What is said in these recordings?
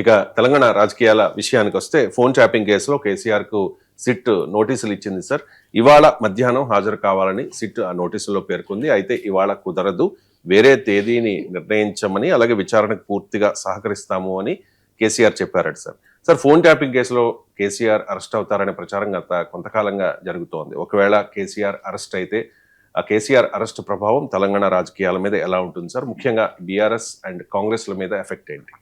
ఇక తెలంగాణ రాజకీయాల విషయానికి వస్తే ఫోన్ ట్యాపింగ్ కేసులో కేసీఆర్కు సిట్ నోటీసులు ఇచ్చింది సార్. ఇవాళ మధ్యాహ్నం హాజరు కావాలని సిట్ ఆ నోటీసులో పేర్కొంది. అయితే ఇవాళ కుదరదు. వేరే తేదీని నిర్ణయించమని అలాగే విచారణకు పూర్తిగా సహకరిస్తాము అని కేసీఆర్ చెప్పారట సార్. సార్ ఫోన్ ట్యాపింగ్ కేసులో కేసీఆర్ అరెస్ట్ అవుతారనే ప్రచారం గత కొంతకాలంగా జరుగుతోంది. ఒకవేళ కేసీఆర్ అరెస్ట్ అయితే ఆ కేసీఆర్ అరెస్ట్ ప్రభావం తెలంగాణ రాజకీయాల మీద ఎలా ఉంటుంది సార్? ముఖ్యంగా బీఆర్ఎస్ అండ్ కాంగ్రెస్ల మీద ఎఫెక్ట్ ఏంటి?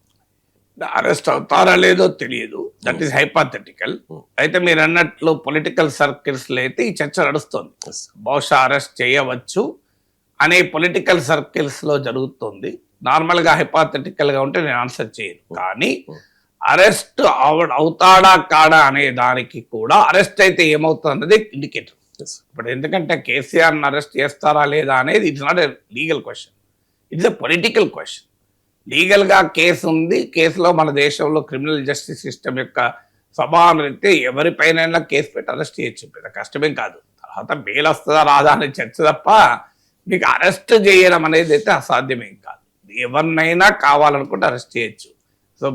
అరెస్ట్ అవుతారా లేదో తెలియదు. That is hypothetical Hmm. అయితే మీరు అన్నట్లు పొలిటికల్ సర్కిల్స్లో అయితే ఈ చర్చ నడుస్తుంది. బహుశా అరెస్ట్ చేయవచ్చు అనే పొలిటికల్ సర్కిల్స్లో జరుగుతుంది. నార్మల్గా హైపాథెటికల్గా ఉంటే నేను ఆన్సర్ చేయను. కానీ Hmm. అరెస్ట్ అవుతాడా కాడా అనే దానికి కూడా అరెస్ట్ అయితే ఏమవుతుంది అన్నది ఇండికేటర్ ఇప్పుడు ఎందుకంటే కేసీఆర్ అరెస్ట్ చేస్తారా లేదా అనేది it's not a legal question it's a political question లీగల్గా కేసు ఉంది కేసులో మన దేశంలో క్రిమినల్ జస్టిస్ సిస్టమ్ యొక్క స్వభావం అయితే ఎవరిపైనైనా కేసు పెట్టి అరెస్ట్ చేయొచ్చు. పెద్ద కష్టమేం కాదు. తర్వాత బెయిల్ వస్తుందా రాదా అనే చర్చ తప్ప మీకు అరెస్ట్ చేయడం అనేది అయితే అసాధ్యమేం కాదు. ఎవరినైనా కావాలనుకుంటే అరెస్ట్ చేయొచ్చు. సో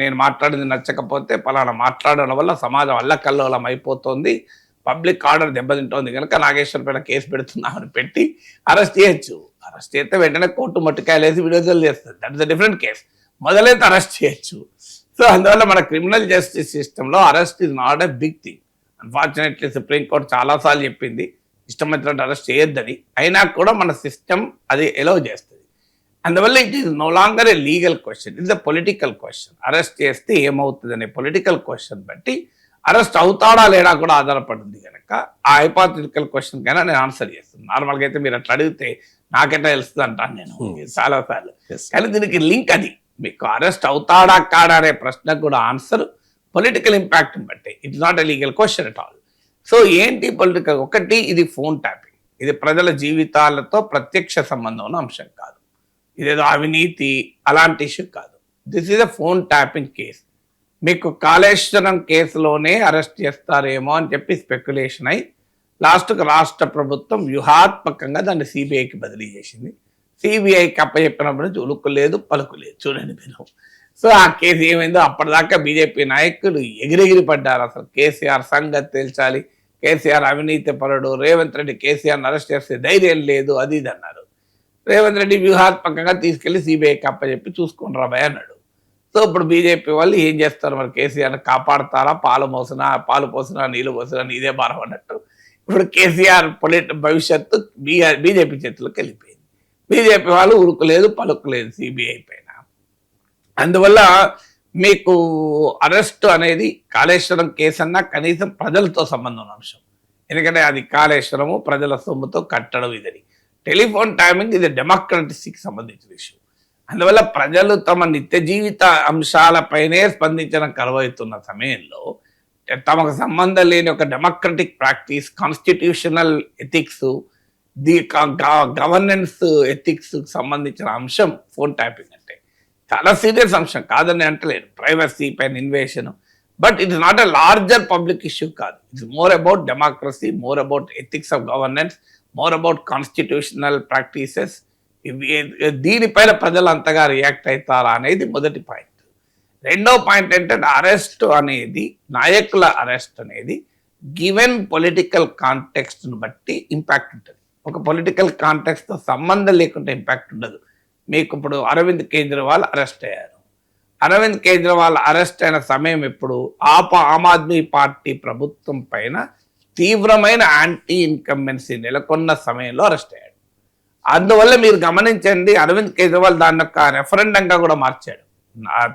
నేను మాట్లాడింది నచ్చకపోతే పలానా మాట్లాడడం వల్ల సమాజం అల్లకల్లోలం అయిపోతుంది. పబ్లిక్ ఆర్డర్ దెబ్బతింటోంది కనుక నాగేశ్వర్ కేసు పెడుతున్నామని పెట్టి అరెస్ట్ చేయొచ్చు. అరెస్ట్ చేస్తే వెంటనే కోర్టు మట్టుకాయలేసి విడుదల చేస్తుంది. That is a different case మొదలైతే అరెస్ట్ చేయొచ్చు. సో అందువల్ల మన క్రిమినల్ జస్టిస్ సిస్టంలో arrest is not a big thing unfortunately Supreme Court చాలాసార్లు చెప్పింది ఇష్టం వచ్చినట్టు అరెస్ట్ చేయొద్దని. అయినా కూడా మన సిస్టమ్ అది ఎలో చేస్తుంది. అందువల్ల it is no longer a legal question it's a political question arrest చేస్తే ఏమవుతుంది అనే పొలిటికల్ క్వశ్చన్ బట్టి అరెస్ట్ అవుతాడా లేడా కూడా ఆధారపడింది కనుక ఆ హైపాథిటికల్ క్వశ్చన్ కైనా నేను ఆన్సర్ చేస్తాను. నార్మల్గా అయితే మీరు అట్లా అడిగితే నాకెట్లా తెలుస్తుంది అంటాను నేను. చాలా సార్లు. Yes. కానీ దీనికి లింక్ అది. మీకు అరెస్ట్ అవుతాడా కాడా అనే ప్రశ్నకు కూడా ఆన్సర్ పొలిటికల్ ఇంపాక్ట్ బట్టి. It's not a legal question at all so ఏంటి పొలిటికల్ ఒకటి ఇది ఫోన్ ట్యాపింగ్ ఇది ప్రజల జీవితాలతో ప్రత్యక్ష సంబంధం ఉన్న అంశం కాదు. ఇదేదో అవినీతి అలాంటి ఇష్యూ కాదు. This is a phone tapping case మీకు కాళేశ్వరం కేసులోనే అరెస్ట్ చేస్తారేమో అని చెప్పి స్పెక్యులేషన్ అయి లాస్ట్కు రాష్ట్ర ప్రభుత్వం వ్యూహాత్మకంగా దాన్ని సిబిఐకి బదిలీ చేసింది. సిబిఐకి అప్పచెప్పినప్పుడు నుంచి పలుకులేదు చూడండి మీరు. సో ఆ కేసు ఏమైందో అప్పటిదాకా బీజేపీ నాయకులు ఎగిరెగిరి పడ్డారు. అసలు కేసీఆర్ సంగతి తేల్చాలి. కేసీఆర్ అవినీతి పరుడు. రేవంత్ రెడ్డి కేసీఆర్ని అరెస్ట్ చేస్తే ధైర్యం లేదు అది ఇది అన్నారు రేవంత్ రెడ్డి వ్యూహాత్మకంగా తీసుకెళ్ళి సిబిఐకి అప్పచెప్పి చూసుకుని రాబాయ్ అన్నాడు. సో ఇప్పుడు బీజేపీ వాళ్ళు ఏం చేస్తారు? మరి కేసీఆర్ని కాపాడతారా? పాలు మోసినా పాలు పోసినా నీళ్ళు పోసినా నీదే భారం అన్నట్టు. ఇప్పుడు కేసీఆర్ పొలిట్ భవిష్యత్తు బీఆర్ బీజేపీ చేతులకు వెళ్ళిపోయింది. బీజేపీ వాళ్ళు ఉరుకులేదు పలుకులేదు సిబిఐ పైన. అందువల్ల మీకు అరెస్ట్ అనేది కాళేశ్వరం కేసు అన్నా కనీసం ప్రజలతో సంబంధం ఉన్న అంశం. ఎందుకంటే అది కాళేశ్వరము ప్రజల సొమ్ముతో కట్టడం ఇదని. టెలిఫోన్ టైమింగ్ ఇది డెమోక్రటసీకి సంబంధించిన ఇష్యూ. అందువల్ల ప్రజలు తమ నిత్య జీవిత అంశాలపైనే స్పందించడం కరువైతున్న సమయంలో తమకు సంబంధం లేని ఒక democratic practice constitutional ethics the governance ethics సంబంధించిన అంశం ఫోన్ ట్యాపింగ్ అంటే. చాలా సీరియస్ అంశం కాదని అంటలేదు ప్రైవసీ పైన invasion but it not a larger public issue కాదు. It's more about democracy more about ethics of governance more about constitutional practices దీనిపైన ప్రజలు అంతగా రియాక్ట్ అవుతారా అనేది మొదటి పాయింట్ రెండో పాయింట్ ఏంటంటే అరెస్ట్ అనేది నాయకుల అరెస్ట్ అనేది గివెన్ పొలిటికల్ కాంటెక్స్ట్ను బట్టి ఇంపాక్ట్ ఉంటుంది. ఒక పొలిటికల్ కాంటెక్స్ట్తో సంబంధం లేకుండా ఇంపాక్ట్ ఉండదు. మీకు ఇప్పుడు అరవింద్ కేజ్రీవాల్ అరెస్ట్ అయ్యారు. అరవింద్ కేజ్రీవాల్ అరెస్ట్ అయిన సమయం ఎప్పుడు? ఆ ఆమ్ ఆద్మీ పార్టీ ప్రభుత్వం పైన తీవ్రమైన యాంటీ ఇన్కంబెన్సీ నెలకొన్న సమయంలో అరెస్ట్ అయ్యాడు. అందువల్ల మీరు గమనించండి అరవింద్ కేజ్రీవాల్ దాని యొక్క రెఫరెండంగా కూడా మార్చాడు.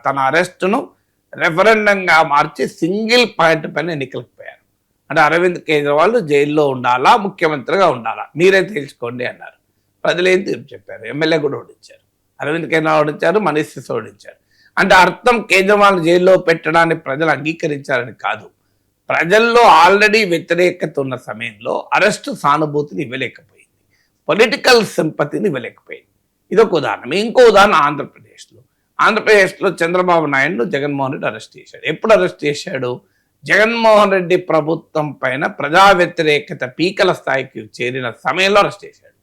తన అరెస్టును రెఫరెండంగా మార్చి సింగిల్ పాయింట్ పైన ఎన్నికలకు పోయారు అంటే అరవింద్ కేజ్రీవాల్ జైల్లో ఉండాలా ముఖ్యమంత్రిగా ఉండాలా? మీరే తెలుసుకోండి అన్నారు. ప్రజలేం తీర్పు చెప్పారు? ఎమ్మెల్యే కూడా ఓడించారు. అరవింద్ కేజ్రీవాల్ ఓడించారు మనీష్ సిసో ఓడించారు. అంటే అర్థం కేజ్రీవాల్ జైల్లో పెట్టడాన్ని ప్రజలు అంగీకరించారని కాదు. ప్రజల్లో ఆల్రెడీ వ్యతిరేకత ఉన్న సమయంలో అరెస్టు సానుభూతిని ఇవ్వలేకపోయింది. పొలిటికల్ సింపతిని ఇవ్వలేకపోయింది. ఇదొక ఉదాహరణ. ఇంకో ఉదాహరణ ఆంధ్రప్రదేశ్. ఆంధ్రప్రదేశ్లో చంద్రబాబు నాయుడును జగన్మోహన్ రెడ్డి అరెస్ట్ చేశాడు. ఎప్పుడు అరెస్ట్ చేశాడు? జగన్మోహన్ రెడ్డి ప్రభుత్వం పైన ప్రజా వ్యతిరేకత పీకల స్థాయికి చేరిన సమయంలో అరెస్ట్ చేశాడు.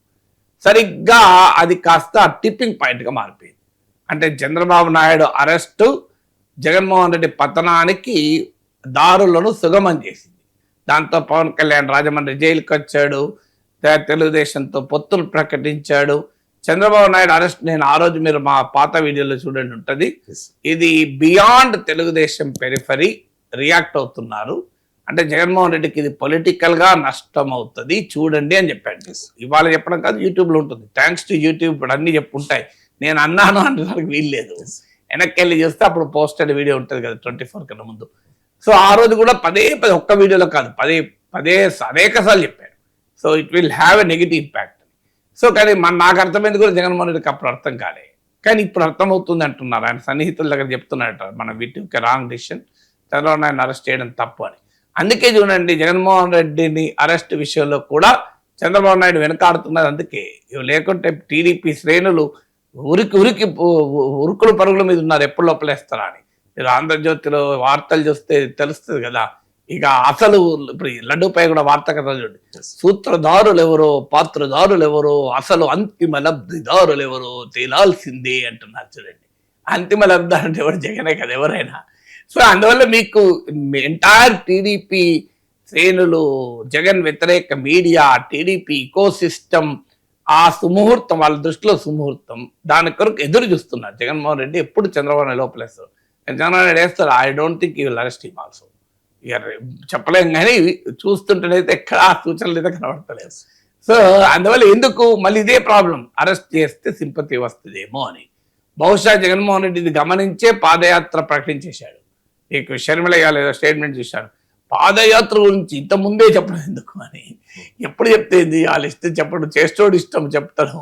సరిగ్గా అది కాస్త టిప్పింగ్ పాయింట్గా మారిపోయింది. అంటే చంద్రబాబు నాయుడు అరెస్టు జగన్మోహన్ రెడ్డి పతనానికి దారులను సుగమం చేసింది. దాంతో పవన్ కళ్యాణ్ రాజమండ్రి జైలుకి వచ్చాడు తెలుగుదేశంతో పొత్తులు ప్రకటించాడు. చంద్రబాబు నాయుడు అరెస్ట్ నేను ఆ రోజు మీరు మా పాత వీడియోలో చూడండి ఉంటుంది. ఇది బియాండ్ తెలుగుదేశం పెరిఫరీ రియాక్ట్ అవుతున్నారు. అంటే జగన్మోహన్ రెడ్డికి ఇది పొలిటికల్గా నష్టం అవుతుంది. చూడండి అని చెప్పాడు. ఇవాళ చెప్పడం కాదు యూట్యూబ్లో ఉంటుంది. థ్యాంక్స్ టు యూట్యూబ్ ఇప్పుడు అన్ని చెప్పుంటాయి. నేను అన్నాను అనడానికి వీల్లేదు వెనక్కి వెళ్ళి చూస్తే అప్పుడు పోస్టెడ్ వీడియో ఉంటుంది కదా ట్వంటీ ఫోర్ కన్నా ముందు. సో ఆ రోజు కూడా పదే పదే ఒక్క వీడియోలో కాదు పదే పదే అనేక సార్లు చెప్పాడు. So it will have a negative impact so కానీ మన నాకు అర్థమైంది కూడా జగన్మోహన్ రెడ్డికి అప్పుడు అర్థం కాలే. కానీ ఇప్పుడు అర్థమవుతుంది అంటున్నారు. ఆయన సన్నిహితుల దగ్గర చెప్తున్నాడట మన వీటి wrong decision Chandrababu Naidu arrest చేయడం తప్పు అని. అందుకే చూడండి జగన్మోహన్ రెడ్డిని అరెస్ట్ విషయంలో కూడా చంద్రబాబు నాయుడు వెనకాడుతున్నది అందుకే. ఇవి లేకుంటే టీడీపీ శ్రేణులు ఉరికి ఉరికి ఉరుకుల ఉరుకులు పరుగుల మీద ఉన్నారు ఎప్పుడు లోపలేస్తారా అని మీరు ఆంధ్రజ్యోతిలో వార్తలు చూస్తే తెలుస్తుంది కదా. ఇక అసలు ఇప్పుడు లడ్డూపై కూడా వార్త కదా చూడండి. సూత్రధారులు ఎవరో పాత్రధారులు ఎవరో అసలు అంతిమ లబ్ధిదారులు ఎవరో తేలాల్సిందే అంటున్నారు చూడండి. అంతిమ లబ్ధారు అంటే ఎవరు? జగనే కదా ఎవరైనా. సో అందువల్ల మీకు ఎంటైర్ టీడీపీ శ్రేణులు జగన్ వ్యతిరేక మీడియా టీడీపీ ఇకో సిస్టమ్ ఆ సుముహూర్తం వాళ్ళ దృష్టిలో సుముహూర్తం దాని కొరకు ఎదురు చూస్తున్నారు జగన్మోహన్ రెడ్డి ఎప్పుడు చంద్రబాబు నాయుడు లోపలేస్తారు. చంద్రబాబు నాయుడు వేస్తారు I don't think you will arrest him also చెప్పలేం కానీ చూస్తుంటేనైతే ఎక్కడ ఆ సూచనలు అయితే కనబడతలేదు సో అందువల్ల ఎందుకు? మళ్ళీ ఇదే ప్రాబ్లం. అరెస్ట్ చేస్తే సింపతి వస్తుందేమో అని. బహుశా జగన్మోహన్ రెడ్డిది గమనించే పాదయాత్ర ప్రకటించేశాడు. నీకు షర్మిల గారు ఏదో స్టేట్మెంట్ చూశాడు పాదయాత్ర గురించి ఇంత ముందే చెప్పడం ఎందుకు అని. ఎప్పుడు చెప్తేంది వాళ్ళ ఇష్టం చెప్పడం చేస్తోడు ఇష్టం చెప్తాను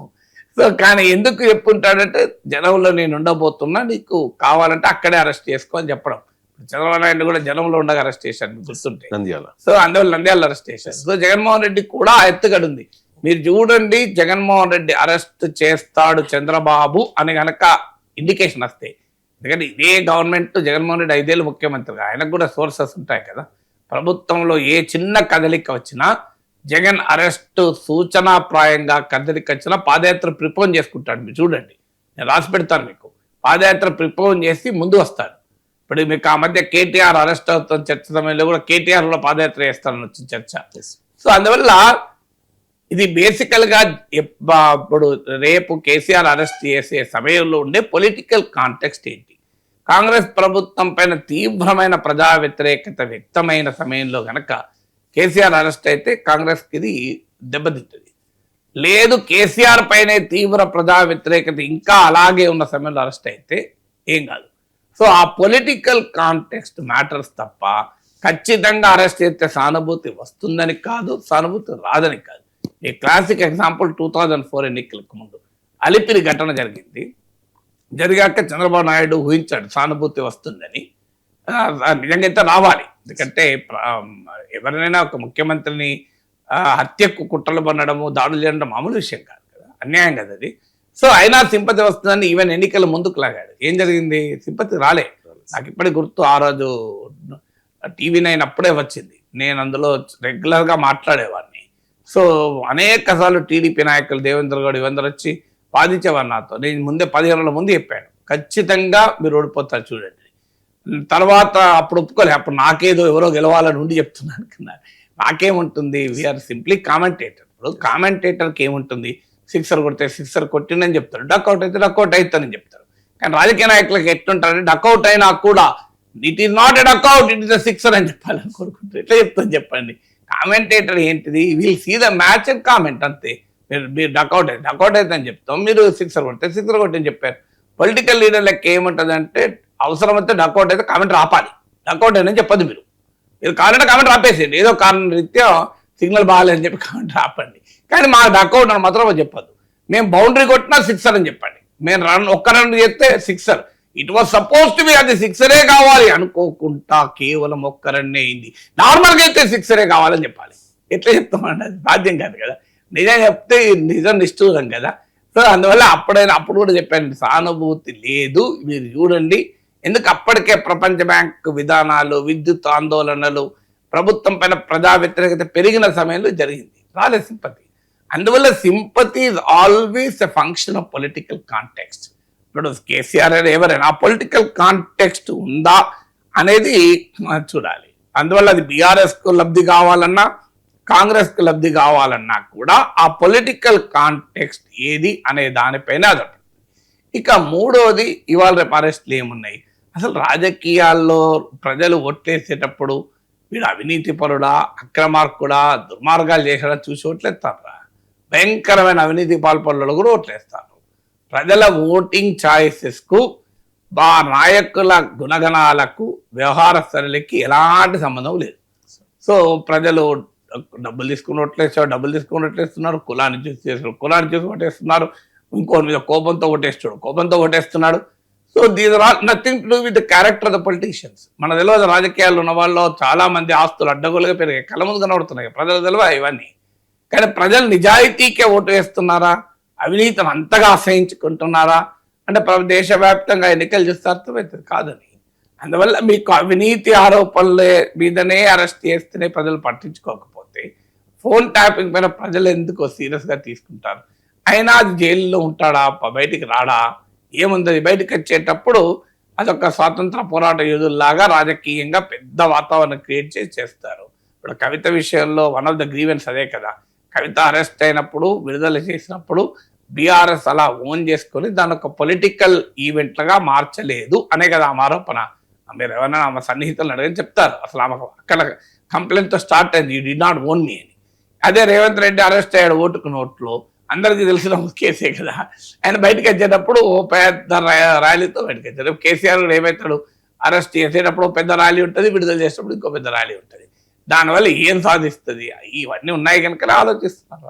సో కానీ ఎందుకు చెప్పుంటాడంటే జనంలో నేను ఉండబోతున్నా నీకు కావాలంటే అక్కడే అరెస్ట్ చేసుకో అని చెప్పడం. చంద్రబాబు నాయుడు కూడా జనంలో ఉండగా అరెస్ట్ మీకు గుర్తుంటే. నంద్యాల. సో అందువల్ల నంద్యాల అరెస్ట్ చేశారు. సో జగన్మోహన్ రెడ్డి కూడా ఆ ఎత్తుగడ ఉంది మీరు చూడండి జగన్మోహన్ రెడ్డి అరెస్ట్ చేస్తాడు చంద్రబాబు అని గనక ఇండికేషన్ వస్తే. ఎందుకంటే ఇదే గవర్నమెంట్ జగన్మోహన్ రెడ్డి ఐదేళ్ళు ముఖ్యమంత్రిగా. ఆయనకు కూడా సోర్సెస్ ఉంటాయి కదా. ప్రభుత్వంలో ఏ చిన్న కదలిక వచ్చినా జగన్ అరెస్ట్ సూచనాప్రాయంగా కదలిక వచ్చినా పాదయాత్ర ప్రిపోన్ చేసుకుంటాడు. మీరు చూడండి. నేను రాసి పెడతాను మీకు. పాదయాత్ర ప్రిపోన్ చేసి ముందు వస్తాడు. ఇప్పుడు మీకు ఆ మధ్య కేటీఆర్ అరెస్ట్ అవుతున్న చర్చ సమయంలో కూడా కేటీఆర్లో పాదయాత్ర చేస్తానని వచ్చిన చర్చ. సో అందువల్ల ఇది బేసికల్గా ఎప్ప- ఇప్పుడు రేపు కేసీఆర్ అరెస్ట్ చేసే సమయంలో ఉండే పొలిటికల్ కాంటెక్స్ట్ ఏంటి? కాంగ్రెస్ ప్రభుత్వం పైన తీవ్రమైన ప్రజా వ్యతిరేకత వ్యక్తమైన సమయంలో గనక కేసీఆర్ అరెస్ట్ అయితే కాంగ్రెస్కి ఇది దెబ్బతింటుంది. లేదు కేసీఆర్ పైనే తీవ్ర ప్రజా వ్యతిరేకత ఇంకా అలాగే ఉన్న సమయంలో అరెస్ట్ అయితే ఏం కాదు. సో ఆ పొలిటికల్ కాంటెక్స్ట్ మ్యాటర్స్ తప్ప ఖచ్చితంగా అరెస్ట్ చేస్తే సానుభూతి వస్తుందని కాదు సానుభూతి రాదని కాదు. ఈ classic example two thousand four ఎన్నికలకు ముందు అలిపిరి ఘటన జరిగింది. జరిగాక చంద్రబాబు నాయుడు ఊహించాడు సానుభూతి వస్తుందని. నిజంగా అయితే రావాలి. ఎందుకంటే ఎవరినైనా ఒక ముఖ్యమంత్రిని హత్యకు కుట్రలు పన్నడము దాడులు చేయడం మామూలు విషయం కాదు కదా. అన్యాయం కదా అది. సో అయినా సింపతి వస్తుందని ఈవెన్ ఎన్నికల ముందుకు లాగాడు. ఏం జరిగింది? సింపతి రాలే. నాకు ఇప్పటికి గుర్తు ఆ రోజు టీవీ నైన్ అప్పుడే వచ్చింది. నేను అందులో రెగ్యులర్గా మాట్లాడేవాడిని. సో అనేక సార్లు టీడీపీ నాయకులు దేవేంద్ర గౌడ్ ఇవందరూ వచ్చి వాదించేవారు నాతో. నేను ముందే పదిహేను రోజుల ముందు చెప్పాను. ఖచ్చితంగా మీరు ఓడిపోతారు చూడండి. తర్వాత అప్పుడు ఒప్పుకోలే. అప్పుడు నాకేదో ఎవరో గెలవాలని ఉండి చెప్తున్నాను అనుకున్నారు నాకేముంటుంది? We are simply commentator. ఇప్పుడు కామెంటేటర్కి ఏముంటుంది? సిక్సర్ కొడితే సిక్సర్ కొట్టిండని చెప్తారు. డక్అవుట్ అయితే డక్అవుట్ అవుతానని చెప్తారు. కానీ రాజకీయ నాయకులకు ఎట్లుంటారంటే డక్అవుట్ అయినా కూడా it is not a duck out it is a sixer అని చెప్పాలని కోరుకుంటారు. ఎట్లా చెప్తాను చెప్పండి. కామెంటేటర్ ఏంటిది? We'll see the match and comment అంతే. మీరు మీరు డక్అవుట్ అయితే డక్అవుట్ అయితే అని చెప్తాం. మీరు సిక్సర్ కొడితే సిక్సర్ కొట్టని చెప్పారు. పొలిటికల్ లీడర్లకు ఏముంటుంది అంటే అవసరమైతే డక్అవుట్ అయితే కామెంట్ రాపాలి. డక్అవుట్ అని చెప్పదు మీరు. మీరు కావాలంటే కామెంట్ రాపేసేయండి. ఏదో కారణం రీత్యా సిగ్నల్ బాగాలేదని చెప్పి కౌంటర్ ఆపండి కానీ మా అకౌంట్ అని మాత్రం చెప్పొద్దు. మేము బౌండరీ కొట్టినా సిక్సర్ అని చెప్పండి. మేము రన్ ఒక్క రన్ చేస్తే sixer. It was suppose to be అది సిక్సరే కావాలి అనుకోకుండా కేవలం ఒక్క రన్నే అయింది. నార్మల్గా అయితే సిక్సరే కావాలని చెప్పాలి. ఎట్లా చెప్తామండి? అది సాధ్యం కాదు కదా. నిజం చెప్తే నిజం నిష్ఠూరం కదా. సో అందువల్ల అప్పుడైనా అప్పుడు కూడా చెప్పాను సానుభూతి లేదు. మీరు చూడండి. ఎందుకు అప్పటికే ప్రపంచ బ్యాంక్ విధానాలు విద్యుత్ ఆందోళనలు ప్రభుత్వం పైన ప్రజా వ్యతిరేకత పెరిగిన సమయంలో జరిగింది. రాలే సింపతి. అందువల్ల sympathy is always a function of political context ఇప్పుడు కేసీఆర్ అని ఎవరైనా ఆ పొలిటికల్ కాంటెక్స్ట్ ఉందా అనేది చూడాలి. అందువల్ల అది బీఆర్ఎస్కు లబ్ధి కావాలన్నా కాంగ్రెస్కు లబ్ధి కావాలన్నా కూడా ఆ పొలిటికల్ కాంటెక్స్ట్ ఏది అనే దానిపైన అది ఇక మూడోది ఇవాళ రేపు అరెస్ట్లు ఏమున్నాయి? అసలు రాజకీయాల్లో ప్రజలు ఓట్లేసేటప్పుడు వీడు అవినీతి పరుడా అక్రమార్కుడా దుర్మార్గాలు చేసాడా చూసి ఓట్లేస్తారా భయంకరమైన అవినీతి పాల్పనులు కూడా ఓట్లేస్తారు ప్రజల ఓటింగ్ ఛాయిసెస్కు బా నాయకుల గుణగణాలకు వ్యవహార స్థలికి ఎలాంటి సంబంధం లేదు. సో ప్రజలు డబ్బులు తీసుకుని ఓట్లేస్తారు డబ్బులు తీసుకుని ఓట్లేస్తున్నారు కులాన్ని చూసి చేస్తున్నారు కులాన్ని చూసి ఓటేస్తున్నారు. ఇంకోటి మీద కోపంతో ఓటేస్తాడు కోపంతో ఓటేస్తున్నాడు. So these are nothing to do with the character of the politicians మన తెలియదు రాజకీయాలు ఉన్న వాళ్ళు చాలా మంది ఆస్తులు అడ్డగోలుగా పెరిగాయి. కళ్ళ ముందు కనబడుతున్నాయి. ప్రజలు తెలివ ఇవన్నీ? కానీ ప్రజలు నిజాయితీకే ఓటు వేస్తున్నారా? అవినీతిని అంతగా ఆశ్రయించుకుంటున్నారా? అంటే దేశవ్యాప్తంగా ఎన్నికలు చూస్తే అర్థమవుతుంది. కాదని. అందువల్ల మీకు అవినీతి ఆరోపణలే మీదనే అరెస్ట్ చేస్తేనే ప్రజలు పట్టించుకోకపోతే ఫోన్ ట్యాపింగ్ పైన ప్రజలు ఎందుకో సీరియస్గా తీసుకుంటారు? అయినా అది జైల్లో ఉంటాడా? బయటికి రాడా? ఏముంది బయటకు వచ్చేటప్పుడు అదొక స్వాతంత్ర పోరాట యోధుల్లాగా రాజకీయంగా పెద్ద వాతావరణం క్రియేట్ చేసి చేస్తారు. ఇప్పుడు కవిత విషయంలో వన్ ఆఫ్ ద గ్రీవెన్స్ అదే కదా. కవిత అరెస్ట్ అయినప్పుడు విడుదల చేసినప్పుడు బీఆర్ఎస్ అలా ఓన్ చేసుకొని దాని ఒక పొలిటికల్ ఈవెంట్లుగా మార్చలేదు అనే కదా ఆమె ఆరోపణ. మీరు ఎవరైనా ఆమె సన్నిహితులను అడగని చెప్తారు. అసలు ఆమె అక్కడ కంప్లైంట్తో స్టార్ట్ అయింది. You do not own me అని. అదే రేవంత్ రెడ్డి అరెస్ట్ అయ్యాడు ఓటుకు నోట్లో. అందరికీ తెలిసిన కేసే కదా. ఆయన బయటకు వచ్చేటప్పుడు ఓ పెద్ద ర్యాలీతో బయటకు వచ్చారు కేసీఆర్ కూడా ఏమవుతాడు అరెస్ట్ చేసేటప్పుడు పెద్ద ర్యాలీ ఉంటుంది విడుదల చేసేటప్పుడు ఇంకో పెద్ద ర్యాలీ ఉంటుంది. దానివల్ల ఏం సాధిస్తుంది? ఇవన్నీ ఉన్నాయి కనుక ఆలోచిస్తున్నారు